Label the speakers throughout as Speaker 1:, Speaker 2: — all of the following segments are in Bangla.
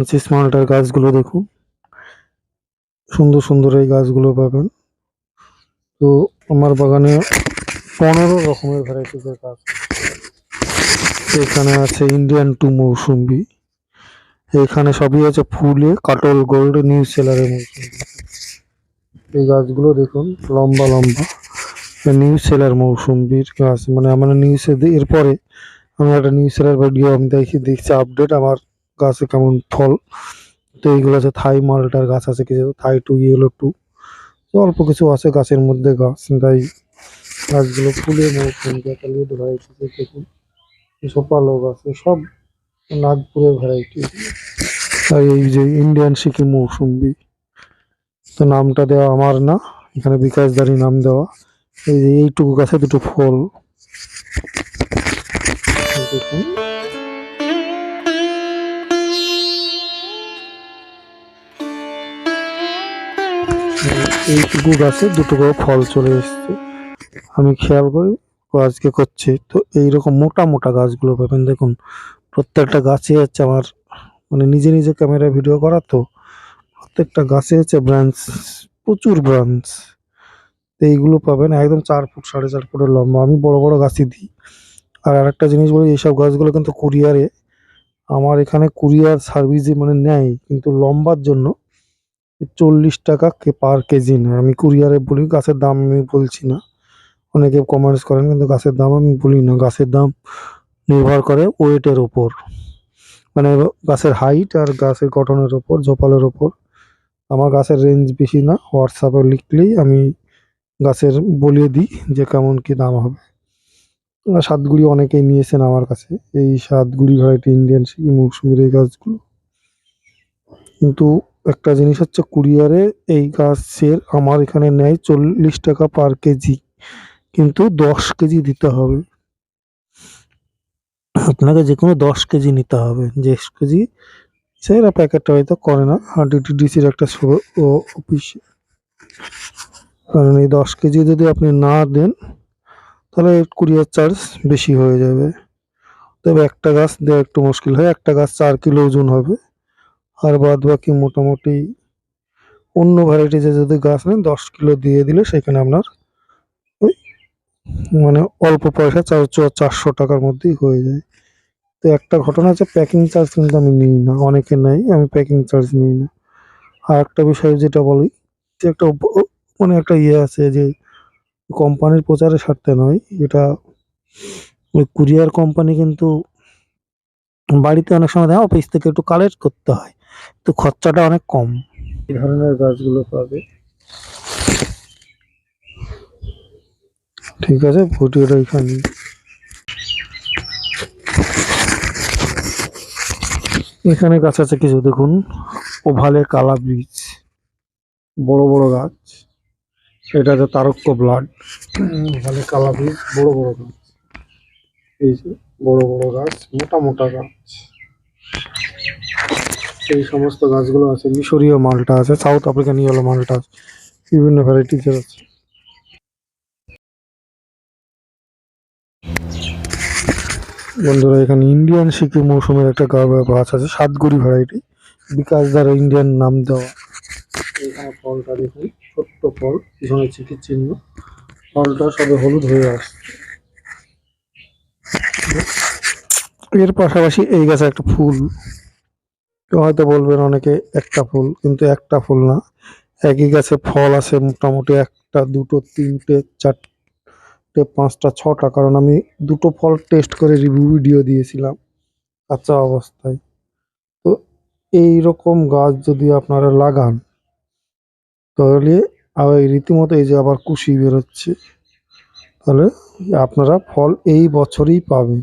Speaker 1: ফ্রান্সিস মাল্টার গাছগুলো দেখুন। সুন্দর সুন্দর এই গাছগুলো পাবেন। তো আমার বাগানে পনেরো রকমের ভ্যারাইটিসের গাছ এখানে আছে ইন্ডিয়ান টু মৌসুম্বি। এখানে সবই আছে ফুলে, কাটল গোল্ড নিউ সেলারের মৌসুম্বি। এই গাছগুলো দেখুন, লম্বা লম্বা। নিউ সেলার মৌসুম্বির গাছ। মানে আমার নিউ এরপরে আমি একটা নিউ সেলার ভিডিও আমি দেখি, দেখছি আপডেট আমার গাছে কেমন ফল। তো এইগুলো আছে থাই মালটার গাছ আছে কিছু, থাই টু ইয়েলো টু। অল্প কিছু আছে গাছের মধ্যে গাছ, তাই গাছগুলো ফুলে কাতালিয়ে ভ্যারাইটি দেখুন। সোপালো গাছ সব নাগপুরের ভ্যারাইটি আর এই যে ইন্ডিয়ান সিকিম মৌসুম্বি, তো নামটা দেওয়া আমার না, এখানে বিকাশ বিকাশদারি নাম দেওয়া। এই যে এইটুকু গাছে দুটো ফল। দেখুন। এইটুকু গাছে দুটো করে ফল চলে এসছে। আমি খেয়াল করি আজকে করছে। তো এইরকম মোটা মোটা গাছগুলো পাবেন। দেখুন, প্রত্যেকটা গাছে হচ্ছে আমার মানে নিজে নিজে ক্যামেরা ভিডিও করা তো, প্রত্যেকটা গাছে হচ্ছে ব্রাঞ্চ প্রচুর ব্রাঞ্চ তো এইগুলো পাবেন, একদম চার ফুট, সাড়ে চার ফুটের লম্বা। আমি বড় বড় গাছই দিই। আর আরেকটা জিনিস বলি, এইসব গাছগুলো কিন্তু কুরিয়ারে। আমার এখানে কুরিয়ার সার্ভিসে মানে নেয়, কিন্তু লম্বার জন্য চল্লিশ টাকা কে পার কেজি নেয় আমি কুরিয়ারে বলি, গাছের দাম আমি বলছি না। অনেকে কমেন্টস করেন, কিন্তু গাছের দাম আমি বলি না। গাছের দাম নির্ভর করে ওয়েটের ওপর মানে গাছের হাইট আর গাছের গঠনের ওপর ঝোপালের ওপর আমার গাছের রেঞ্জ বেশি না। হোয়াটসঅ্যাপে লিখলেই আমি গাছের বলিয়ে দিই যে কেমন কি দাম হবে। সাতগুড়ি অনেকেই নিয়েছেন আমার কাছে। এই সাতগুড়ি ভ্যারাইটি ইন্ডিয়ান মৌসুমির এই গাছগুলো। কিন্তু একটা জিনিস হচ্ছে কুরিয়ারে এই গাছের আমার এখানে নেয় চল্লিশ টাকা পার কেজি। কিন্তু দশ কেজি দিতে হবে। আপনাকে যে কোনো দশ কেজি নিতে হবে। যে কেজি সেরা প্যাকেটটা হয়তো করে না। ডিটিডিসির একটা ও অফিস। কারণ এই দশ কেজি যদি আপনি না দেন, তাহলে কুরিয়ার চার্জ বেশি হয়ে যাবে। তবে একটা গাছ দেওয়া একটু মুশকিল হয়। একটা গাছ চার কিলো ওজন হবে। আর বাদ বাকি মোটামুটি অন্য ভ্যারাইটিসে যদি গাছ নেন, দশ কিলো দিয়ে দিলে সেখানে আপনার ওই মানে অল্প পয়সা চার চারশো টাকার মধ্যেই হয়ে যায়। তো একটা ঘটনা আছে প্যাকিং চার্জ কিন্তু আমি নিই না, অনেকে নেয়, আমি প্যাকিং চার্জ নিই না। আর একটা বিষয় যেটা বলি, যে একটা মানে একটা ইয়ে আছে যে কোম্পানির প্রচারের স্বার্থে নয়, এটা ওই কুরিয়ার কোম্পানি কিন্তু বাড়িতে অনেক সময় দেয়, অফিস থেকে একটু কালেক্ট করতে হয়। তো খরচাটা অনেক কম। এই ধরনের গাছগুলো পাবে? ঠিক আছে ভিডিওটা এখানে এখানে গাছ আছে কিছু দেখুন ওভালে কালা বীজ বড় বড় গাছ। এটা হচ্ছে তারক্য ব্লাড ওভালে কালা বীজ বড় বড় গাছ। এই যে বড় বড় গাছ মোটা মোটা গাছ। এই সমস্ত গাছগুলো আছে। মিশরীয় মালটা আছে সাউথ আফ্রিকান ইয়েলো মালটা আছে। বিভিন্ন ভ্যারাইটিজের আছে। বন্ধুরা, এখানে ইন্ডিয়ান সিকিম মৌসুমের একটা গাছ আছে, সাতগুড়ি ভ্যারাইটি বিকাশ দ্বারা ইন্ডিয়ান নাম দেওয়া। এখানে ফলটা দেখুন, ছোট্ট ফল, পিছনে চিকির চিহ্ন। ফলটা সবে হলুদ হয়ে আসছে। এর পাশাপাশি এই গাছে একটা ফুল কেউ হয়তো বলবেন অনেকে একটা ফুল, কিন্তু একটা ফুল না। একই গাছে ফল আছে মোটামুটি একটা, দুটো, তিনটে, চারটে, পাঁচটা, ছটা। কারণ আমি দুটো ফল টেস্ট করে রিভিউ ভিডিও দিয়েছিলাম, কাঁচা অবস্থায়। তো এই রকম গাছ যদি আপনারা লাগান, তাহলে আবার রীতিমতো এই যে আবার কুশি বেরোচ্ছে, তাহলে আপনারা ফল এই বছরই পাবেন।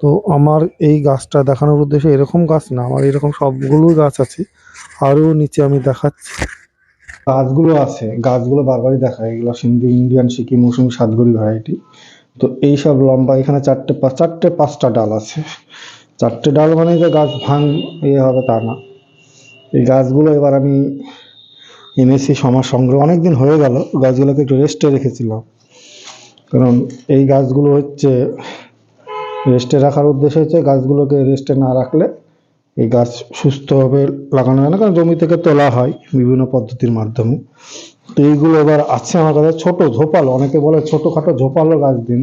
Speaker 1: তো আমার এই গাছটা দেখানোর উদ্দেশ্যে এরকম গাছ না, আমার এরকম সবগুলো গাছ আছে, আরও নিচে আমি দেখাচ্ছি। গাছগুলো আছে, গাছগুলো বারবারই দেখা এগুলো সিন্ধু, ইন্ডিয়ান, সিকিম মৌসুমি সাতগুড়ি ভ্যারাইটি তো এই সব লম্বা, এখানে চারটে চারটে পাঁচটা ডাল আছে। চারটে ডাল মানে যে গাছ ভাঙ ইয়ে হবে তা না। এই গাছগুলো এবার আমি এনেছি সমাজ সংগ্রহ অনেক দিন হয়ে গেল, গাছগুলোকে একটু রেস্টে রেখেছিলাম। কারণ এই গাছগুলো হচ্ছে রেস্টে রাখার উদ্দেশ্য হচ্ছে গাছগুলোকে রেস্টে না রাখলে এই গাছ সুস্থভাবে লাগানো হয় না, কারণ জমি থেকে তোলা হয় বিভিন্ন পদ্ধতির মাধ্যমে। তো এইগুলো এবার আছে আমার কাছে, ছোট ঝোপালো। অনেকে বলে ছোটোখাটো ঝোপালো গাছ দিন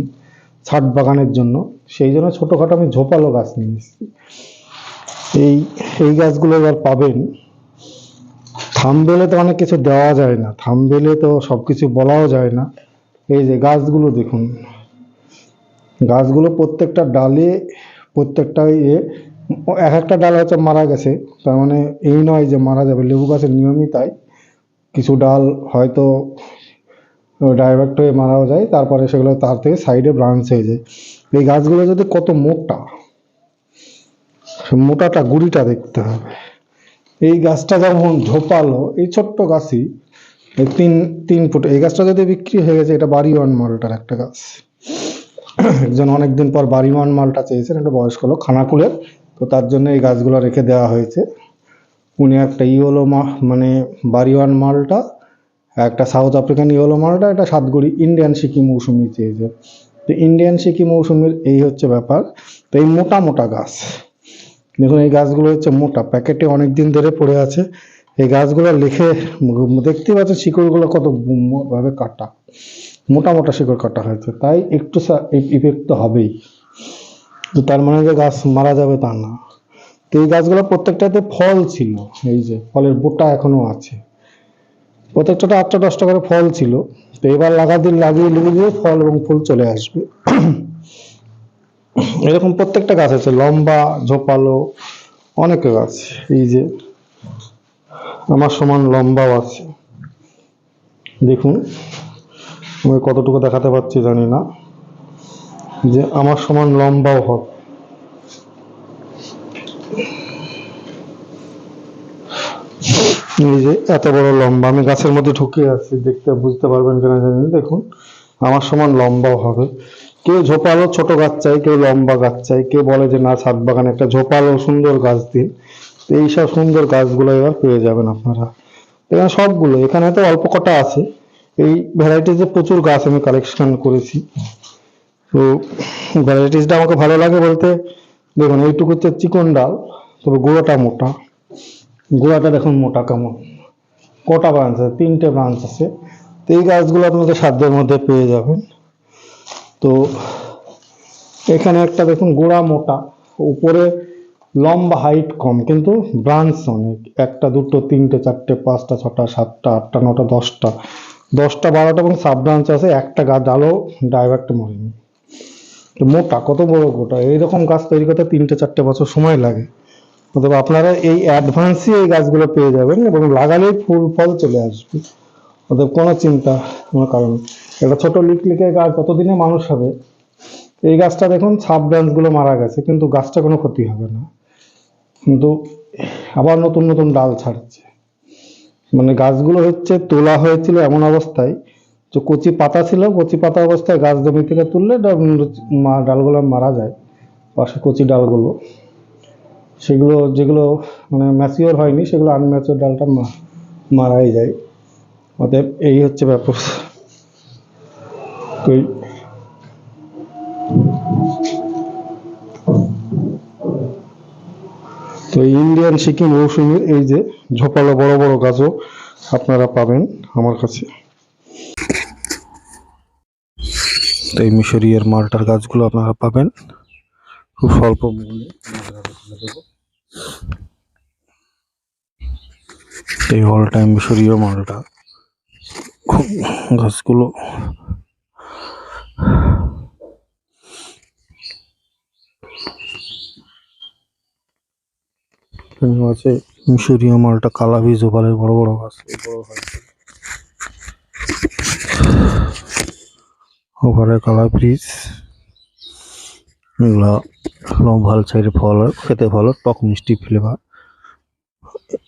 Speaker 1: ছাদ বাগানের জন্য। সেই জন্য ছোটোখাটো আমি ঝোপালো গাছ নিয়ে এসেছি। এই এই গাছগুলো এবার পাবেন। থামবেলে তো অনেক কিছু দেওয়া যায় না, থামবেলে তো সব কিছু বলাও যায় না। এই যে গাছগুলো দেখুন গাছগুলো প্রত্যেকটা ডালে, প্রত্যেকটা ইয়ে এক একটা ডাল হয়তো মারা গেছে, তার মানে এই নয় যে মারা যাবে, লেবু গাছের নিয়মই তাই। কিছু ডাল হয়তো ডাইরেক্ট হয়ে মারাও যায়, তারপরে সেগুলো তার থেকে সাইডে ব্রাঞ্চ হয়ে যায়। এই গাছগুলো যদি কত মোটা, মোটাটা, গুড়িটা দেখতে হবে। এই গাছটা যেমন ঝোপালো, এই ছোট্ট গাছই, এই তিন তিন ফুট, এই গাছটা যদি বিক্রি হয়ে গেছে, এটা বাড়ি ওয়ান মালটার একটা গাছ। একজন অনেকদিন পর বাড়ি ওয়ান মালটা চেয়েছেন একটা বয়স্ক লোক, খানাকুলের। তো তার জন্য এই গাছগুলো রেখে দেওয়া হয়েছে। উনি একটা ইওলো মা মানে বাড়ি ওয়ান মালটা, একটা সাউথ আফ্রিকান ইওলো মালটা, একটা সাতগুড়ি ইন্ডিয়ান সিকি মৌসুমি চেয়েছে। তো ইন্ডিয়ান সিকি মৌসুমির এই হচ্ছে ব্যাপার। তো এই মোটা মোটা গাছ। দেখুন, এই গাছগুলো হচ্ছে মোটা। প্যাকেটে অনেক দিন ধরে পড়ে আছে। এই গাছগুলো লিখে, দেখতে পাচ্ছেন শিকড়গুলো কত ভাবে কাটা। মোটা মোটা শিকড় কাটা হয়েছে। তাই একটু ইফেক্ট তো হবেই। তো তার মানে যে গাছ মারা যাবে তা না। তো এই গাছগুলো প্রত্যেকটাতে ফল ছিল। এই যে ফলের বোটা এখনও আছে। প্রত্যেকটাতে আটটা দশটা করে ফল ছিল। তো এবার লাগা দিন লাগিয়ে লাগিয়ে ফল এবং ফুল চলে আসবে। এরকম প্রত্যেকটা গাছ আছে। লম্বা, ঝোপালো, অনেক গাছ। এই যে আমার সমান লম্বাও আছে। দেখুন। আমি কতটুকু দেখাতে পারছি জানি না। যে আমার সমান লম্বাও হবে এই যে এত বড় লম্বা, আমি গাছের মধ্যে ঢুকে আছি, দেখতে বুঝতে পারবেন কিনা জানি। দেখুন, আমার সমান লম্বাও হবে। কেউ ঝোপালো ছোট গাছ চাই, কেউ লম্বা গাছ চাই। কেউ বলে যে, না, ছাদ বাগানে একটা ঝোপালো সুন্দর গাছ দিন। তো এইসব সুন্দর গাছগুলো এবার পেয়ে যাবেন আপনারা। এখানে সবগুলো, এখানে তো অল্প কটা আছে। এই ভ্যারাইটিজে প্রচুর গাছ আমি কালেকশন করেছি। তো ভ্যারাইটিসটা আমাকে ভালো লাগে বলতে, দেখুন এইটুকু হচ্ছে চিকন ডাল, তবে গোড়াটা মোটা। গোড়াটা দেখুন মোটা কেমন। কটা ব্রাঞ্চ আছে? তিনটে ব্রাঞ্চ আছে। তো এই গাছগুলো আপনাদের সাধ্যের মধ্যে পেয়ে যাবেন। তো এখানে একটা দেখুন গোড়া মোটা, উপরে লম্বা হাইট কম, কিন্তু ব্রাঞ্চ অনেক। একটা, দুটো, তিনটে, চারটে, পাঁচটা, ছটা, সাতটা, আটটা, নটা, দশটা। দশটা, বারোটা এবং সাব ব্রাঞ্চ আছে, একটা গাছ ডালও ডাইভার্ট মরেনি। তো মোটা, কত বড় গোটা? এইরকম গাছ তৈরি করতে তিনটে, চারটে বছর সময় লাগে। অথবা আপনারা এই অ্যাডভান্সই এই গাছগুলো পেয়ে যাবেন এবং লাগালেই ফুল, ফল চলে আসবে। অতএব কোনো চিন্তা, কোনো কারণ এটা ছোট লিকলিকে গাছ যতদিনে মানুষ হবে, এই গাছটা দেখুন, সাব ব্রাঞ্চগুলো মারা গেছে, কিন্তু গাছটা কোনো ক্ষতি হবে না। কিন্তু আবার নতুন নতুন ডাল ছাড়ছে। মানে গাছগুলো হচ্ছে তোলা হয়েছিল এমন অবস্থায় যে কচি পাতা ছিল, কচি পাতা অবস্থায় গাছ জমি থেকে তুললে ডালগুলো মারা যায়, পাশে কচি ডালগুলো। সেগুলো যেগুলো মানে ম্যাচিওর হয়নি, সেগুলো আনম্যাচিওর ডালটা মারাই যায়। অতএব এই হচ্ছে ব্যাপার। তো ইন্ডিয়ান সিকিম মৌসুমীর এই যে ঝোপালো বড় বড় গাছও আপনারা পাবেন আমার কাছে। তো এই মিশরীয় মালটার গাছগুলো আপনারা পাবেন। খুব স্বল্প মূল্যে। এই অল টাইম মিশরীয় মালটা। খুব গাছগুলো আছে মিশরীয় মালটা কালা বীজ ওপালের বড় বড় গাছ। বড় গাছ ওপারে কালা বীজ এগুলা ভালো সাইডে ফল খেতে ভালো, টক মিষ্টি ফ্লেভার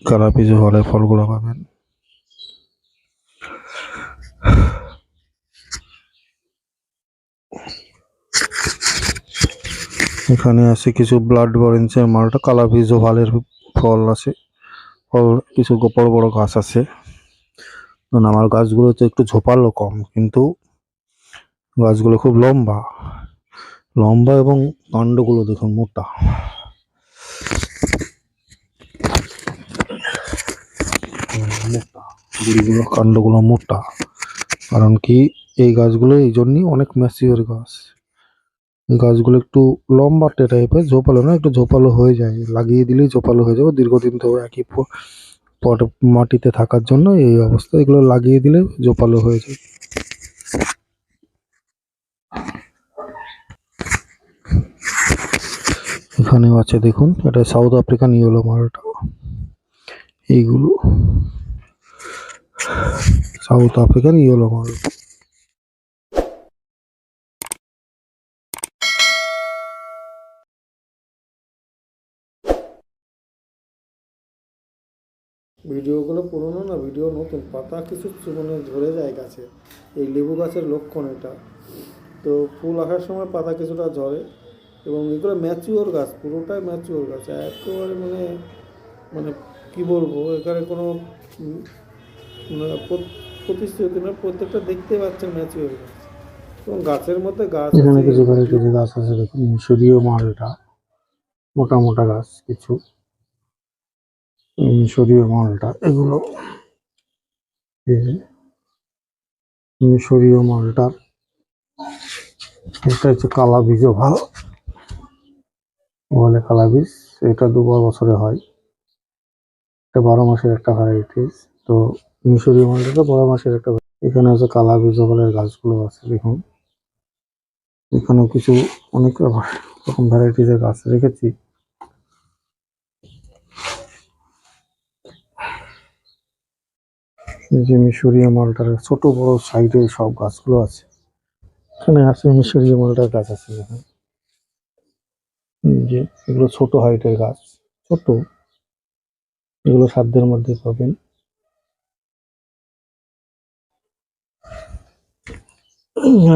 Speaker 1: কালা বীজ ওপারে ফলগুলো পাবেন। এখানে আছে কিছু ব্লাড অরেঞ্জের মালটা কালা বীজ ওভালের ফল আছে। ফল, কিছু বড় বড় গাছ আছে। আমার গাছগুলো তো একটু ঝোপালো কম, কিন্তু গাছগুলো খুব লম্বা। লম্বা এবং কাণ্ডগুলো দেখুন মোটা।
Speaker 2: গুড়িগুলো কাণ্ডগুলো মোটা। কারণ কি এই গাছগুলো এই জন্যই অনেক ম্যাসিওর গাছ। গাছগুলো একটু লম্বাটে টাইপের ঝোপালো না, একটু ঝোপালো হয়ে যায়। লাগিয়ে দিলেই ঝোপালো হয়ে যাবে। দীর্ঘদিন তো একই পট, মাটিতে থাকার জন্য এই অবস্থা। এগুলো লাগিয়ে দিলে ঝোপালো হয়ে যায়। এখানেও আছে দেখুন, এটা সাউথ আফ্রিকান ইয়েলো মালটা এইগুলো সাউথ আফ্রিকান ইয়েলো মাল ভিডিওগুলো পুরনো না ভিডিও নতুন। পাতা কিছু মানে ঝরে যায় গাছে। এই লেবু গাছের লক্ষণ এটা। তো ফুল আসার সময় পাতা কিছুটা ঝরে এবং এগুলো ম্যাচিওর গাছ পুরোটাই ম্যাচিওর গাছ। একেবারে মানে মানে কি বলব এখানে কোনো মানে প্রতিশ্রুতি না প্রত্যেকটা দেখতে পাচ্ছেন ম্যাচিওর গাছ। এবং গাছের মধ্যে গাছ
Speaker 1: এখানে কিছু গাছ আছে দেখুন মালটা মোটা মোটা গাছ কিছু। মিশরীয় মালটা, এগুলো এই মিশরীয় মালটা, এটা হচ্ছে কালা বীজও ভালো বলে কালা বীজ, এটা দু বছরে হয়। এটা বারো মাসের একটা ভ্যারাইটিস তো মিশরীয় মালটা বারো মাসের একটা। এখানে আছে কালা বীজ বলের গাছগুলো আছে, দেখুন। এখানেও কিছু অনেক রকম ভ্যারাইটিসের গাছ রেখেছি। যে মিশরীয় মালটার ছোট বড় সাইডে সব গাছগুলো আছে। এখানে আছে মিশরীয় মালটার গাছ আছে এখানে। যে এগুলো ছোট হাইটের গাছ, ছোট। এগুলো সাধ্যের মধ্যে পাবেন।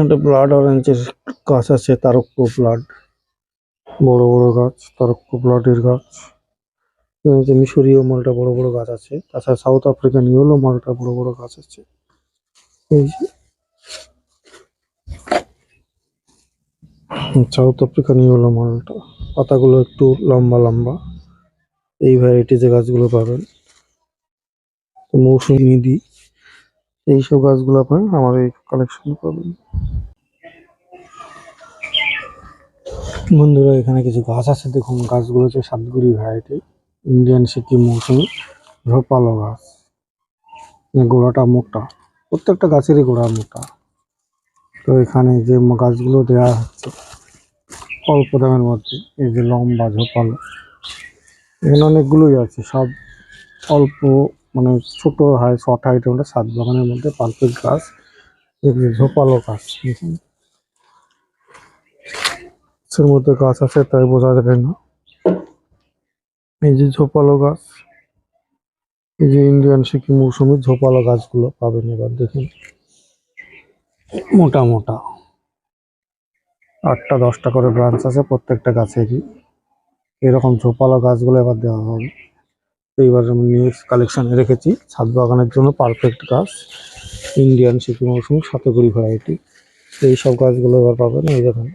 Speaker 1: একটা ব্লাড অরেঞ্জের গাছ আছে তারক্য ব্লাড বড় বড় গাছ তারক্য ব্লাডের গাছ। যে মিশরীয় মালটা বড় বড় গাছ আছে। তাছাড়া সাউথ আফ্রিকান ইয়েলো মালটা বড় বড় গাছ আছে। এই যে সাউথ আফ্রিকান ইয়েলো মালটা। পাতাগুলো একটু লম্বা লম্বা। এই ভ্যারাইটিজের গাছগুলো পাবেন। মৌসুমি নিদি এইসব গাছগুলো পাবেন আমার এই কালেকশনে পাবেন। বন্ধুরা, এখানে কিছু গাছ আছে। দেখুন, গাছগুলো হচ্ছে সাতগুড়ি ভ্যারাইটি ইন্ডিয়ান সিকিম মৌসুমি ঝোপালো গাছ গোড়াটা মোটা। প্রত্যেকটা গাছেরই গোড়া মোটা। তো এখানে যে গাছগুলো দেওয়া হচ্ছে, অল্প দামের মধ্যে, এই যে লম্বা ঝোপালো, এখানে অনেকগুলোই আছে। সব অল্প মানে ছোট হাই শর্ট হাইট ওটা সাত বাগানের মধ্যে পারফেক্ট গাছ এগুলো ঝোপালো গাছ, দেখুন। গাছ আছে, তাই বোঝা যাবে না। এই যে ঝোপালো গাছ, এই যে ইন্ডিয়ান সিকিম মৌসুমি ঝোপালো গাছগুলো পাবেন এবার, দেখুন। মোটা মোটা। আটটা, দশটা করে ব্রাঞ্চ আছে প্রত্যেকটা গাছেরই। এরকম ঝোপালো গাছগুলো এবার দেওয়া হবে। তো এবার আমি নিউ কালেকশনে রেখেছি, ছাদ বাগানের জন্য পারফেক্ট গাছ। ইন্ডিয়ান সিকিম মৌসুমি, সাতগুড়ি ভ্যারাইটি এই সব গাছগুলো এবার পাবেন, এই দেখুন।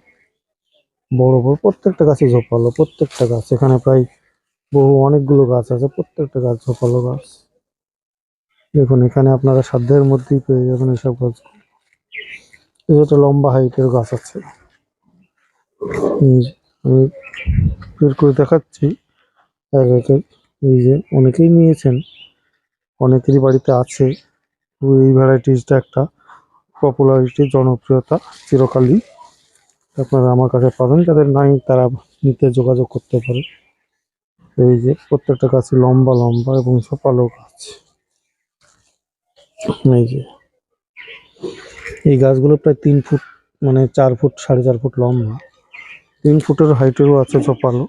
Speaker 1: বড় বড় প্রত্যেকটা গাছে ঝোপালো, প্রত্যেকটা গাছ। এখানে প্রায় বহু অনেকগুলো গাছ আছে, প্রত্যেকটা গাছ ঝোপালো গাছ। দেখুন, এখানে আপনারা সাধ্যের মধ্যেই পেয়ে যাবেন এসব গাছ। একটা লম্বা হাইটের গাছ আছে। আমি করে দেখাচ্ছি। এক একের এই যে অনেকেই নিয়েছেন, অনেকেরই বাড়িতে আছে। এই ভ্যারাইটিসটা একটা পপুলারিটি, জনপ্রিয়তা, চিরকালই। আপনারা আমার কাছে পাবেন, যাদের নাই তারা নিতে যোগাযোগ করতে পারে এই যে প্রত্যেকটা গাছ লম্বা লম্বা এবং সপালো গাছ। এই যে। এই গাছগুলো প্রায় তিন ফুট মানে চার ফুট, সাড়ে চার ফুট লম্বা। তিন ফুটের হাইটেরও আছে চপালো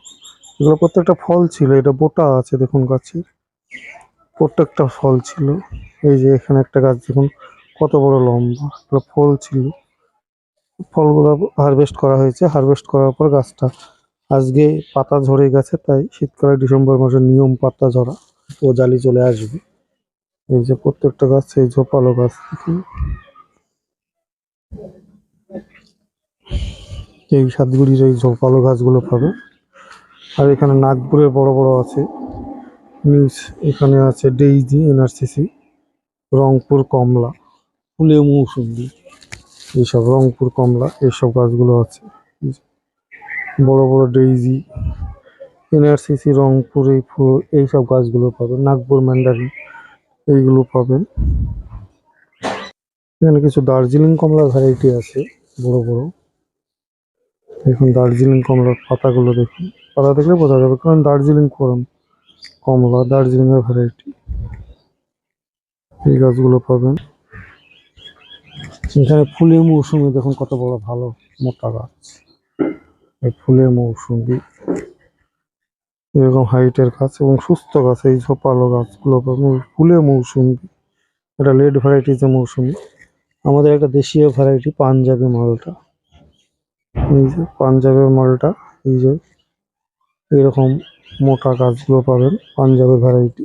Speaker 1: এগুলো প্রত্যেকটা ফল ছিল, এটা বোটা আছে, দেখুন গাছের প্রত্যেকটা ফল ছিল। এই যে এখানে একটা গাছ, দেখুন কত বড় লম্বা। এগুলো ফল ছিল। ফলগুলো হারভেস্ট করা হয়েছে। হারভেস্ট করার পর গাছটা আজকে পাতা ঝরে গেছে, তাই শীতকালে ডিসেম্বর মাসে নিয়ম পাতা ঝরা ও জালি চলে আসবে। এই যে প্রত্যেকটা গাছ সেই ঝোপালো গাছ দেখুন। এই সাতগুড়ির এই ঝোপালো গাছগুলো পাবে। আর এখানে নাগপুরের বড় বড় আছে। নিউজ এখানে আছে ডেইজি, এনআরসিসি, রংপুর কমলা ফুলে মৌসুমি। এইসব রংপুর কমলা, এইসব গাছগুলো আছে। বড় বড় ডেইজি, এনআরসিসি, রংপুর, এই ফুল এইসব গাছগুলো পাবেন, নাগপুর ম্যান্ডারিন এইগুলো পাবেন। এখানে কিছু দার্জিলিং কমলা ভ্যারাইটি আছে, বড় বড়। দেখুন দার্জিলিং কমলার পাতাগুলো দেখুন। পাতা দেখলে বোঝা যাবে, কারণ দার্জিলিং করম কমলা দার্জিলিং এর ভ্যারাইটি এই গাছগুলো পাবেন। এখানে ফুলের মৌসুমে দেখুন কত বড় ভালো মোটা গাছ। ফুলের মৌসুমি এরকম হাইটের গাছ এবং সুস্থ গাছ, এই ঝোপালো গাছগুলো ফুলের মৌসুমি এটা লেড ভ্যারাইটিজের মৌসুমি। আমাদের একটা দেশীয় ভ্যারাইটি পাঞ্জাবি মালটা। এই যে পাঞ্জাবের মালটা, এই যে এরকম মোটা গাছগুলো পাবেন পাঞ্জাবের ভ্যারাইটি।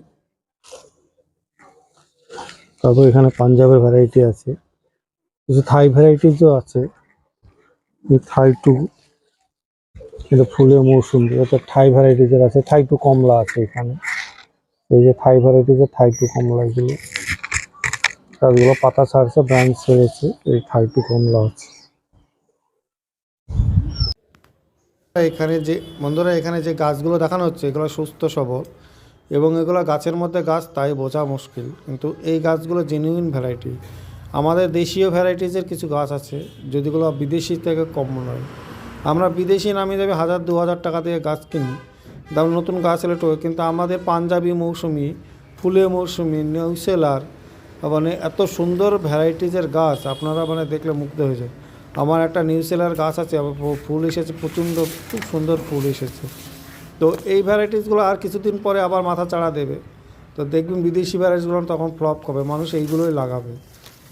Speaker 1: তারপর এখানে পাঞ্জাবের ভ্যারাইটি আছে। কিছু থাই ভ্যারাইটিজও আছে। থাই টু এটা ফুলের মৌসুম এটা থাই ভ্যারাইটিজের আছে থাই টু কমলা আছে এখানে। এই যে থাই ভ্যারাইটিজের থাই টু কমলা এগুলো। গাছগুলো পাতা ছাড়ছে ব্রাঞ্চ ছেড়েছে, এই থাই টু কমলা আছে।
Speaker 2: এখানে যে, বন্ধুরা, এখানে যে গাছগুলো দেখানো হচ্ছে, এগুলো সুস্থ সবল। এবং এগুলো গাছের মধ্যে গাছ, তাই বোঝা মুশকিল। কিন্তু এই গাছগুলো জেনুইন ভ্যারাইটি আমাদের দেশীয় ভ্যারাইটিজের কিছু গাছ আছে, যেগুলো বিদেশি থেকে কম নয়। আমরা বিদেশি নামি দেবে হাজার, দু হাজার টাকা দিয়ে গাছ কিনি। দাম নতুন গাছ এলে টোকে। কিন্তু আমাদের পাঞ্জাবি মৌসুমি, ফুলে মৌসুমি, নিউসেলার মানে এত সুন্দর ভ্যারাইটিজের গাছ আপনারা মানে দেখলে মুগ্ধ হয়ে যায় আমার একটা নিউসেলার গাছ আছে ফুল এসেছে, প্রচণ্ড, খুব সুন্দর ফুল এসেছে। তো এই ভ্যারাইটিসগুলো আর কিছুদিন পরে আবার মাথা চাড়া দেবে। তো দেখবেন বিদেশি ভ্যারাইটিসগুলো তখন ফ্লপ হবে মানুষ এইগুলোই লাগাবে।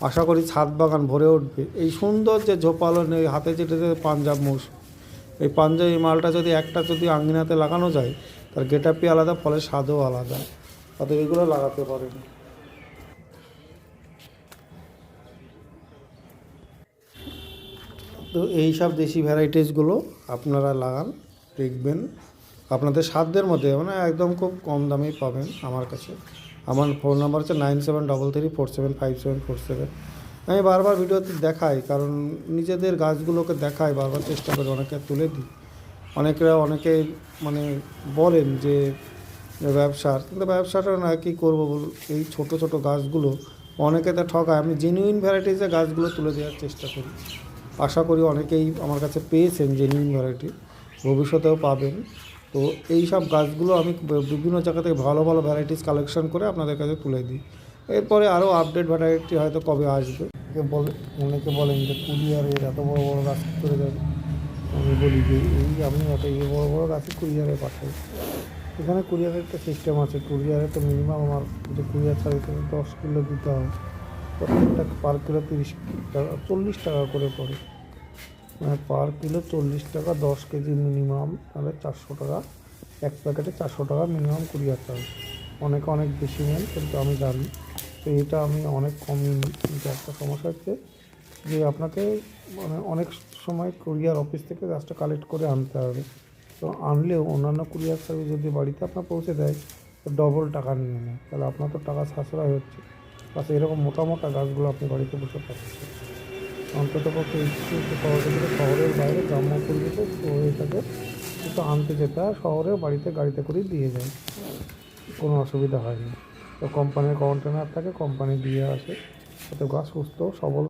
Speaker 2: আশা করি ছাদ বাগান ভরে উঠবে। এই সুন্দর যে ঝোপালো নেই, হাতে চেটে পাঞ্জাব মৌসুম এই পাঞ্জাবি মালটা যদি একটা যদি আঙ্গিনাতে লাগানো যায়, তার গেটাপি আলাদা, ফলে স্বাদও আলাদা। অতএব এগুলো লাগাতে পারেন। তো এই সব দেশি ভ্যারাইটিসগুলো আপনারা লাগান, দেখবেন। আপনাদের সাধ্যের মধ্যে মানে একদম খুব কম দামেই পাবেন আমার কাছে। আমার ফোন নাম্বার হচ্ছে nine seven double three four seven five seven four seven আমি বারবার ভিডিওতে দেখাই, কারণ নিজেদের গাছগুলোকে দেখাই, বারবার চেষ্টা করি অনেকে তুলে দিই। অনেকেরা অনেকে মানে বলেন যে ব্যবসার, কিন্তু ব্যবসাটা না কী করব এই ছোট ছোট গাছগুলো অনেকে তো ঠকায়। আমি জেনুইন ভ্যারাইটিসে গাছগুলো তুলে দেওয়ার চেষ্টা করি। আশা করি অনেকেই আমার কাছে পেয়েছেন জেনুইন ভ্যারাইটি ভবিষ্যতেও পাবেন। তো এই সব গাছগুলো আমি বিভিন্ন জায়গা থেকে ভালো ভালো ভ্যারাইটিস কালেকশন করে আপনাদের কাছে তুলে দিই। এরপরে আরও আপডেট ভ্যারাইটি হয়তো কবে আসবে। অনেকে বলে, অনেকে বলেন যে কুরিয়ারের এত বড় বড় গাছ করে যাবে আমি বলি যে, এই আমি অত এই বড় বড় গাছে কুরিয়ারে পাঠাই। এখানে কুরিয়ারের একটা সিস্টেম আছে। কুরিয়ারে তো মিনিমাম আমার যে কুরিয়ার আছে দশ কিলো দিতে হয়। প্রত্যেকটা পার কিলো তিরিশ টাকা, চল্লিশ টাকা করে পড়ে। মানে পার কিলো চল্লিশ টাকা দশ কেজি মিনিমাম তাহলে চারশো টাকা। এক প্যাকেটে চারশো টাকা মিনিমাম কুরিয়ার চার্জ অনেকে অনেক বেশি নেন, কিন্তু আমি জানি। তো এটা আমি অনেক কম কিন্তু একটা সমস্যা হচ্ছে যে আপনাকে মানে অনেক সময় কুরিয়ার অফিস থেকে গাছটা কালেক্ট করে আনতে হবে। তো আনলেও অন্যান্য কুরিয়ার সার্ভিস যদি বাড়িতে আপনার পৌঁছে দেয়, তো ডবল টাকা নিয়ে নেয়। তাহলে আপনার তো টাকা সাশ্রয় হচ্ছে। প্লাস এরকম মোটা মোটা গাছগুলো আপনি বাড়িতে বসে পাচ্ছেন। অন্তত পক্ষে একটু শহর থেকে শহরের বাইরে গ্রাম্য পরিবেশে হয়ে থাকে কিন্তু আনতে যেতে শহরে বাড়িতে গাড়িতে করেই দিয়ে যায়। কোনো অসুবিধা হয়নি তো কোম্পানির কন্টেনার থাকে কোম্পানি দিয়ে আসে। যাতে গাছ সুস্থ সবল।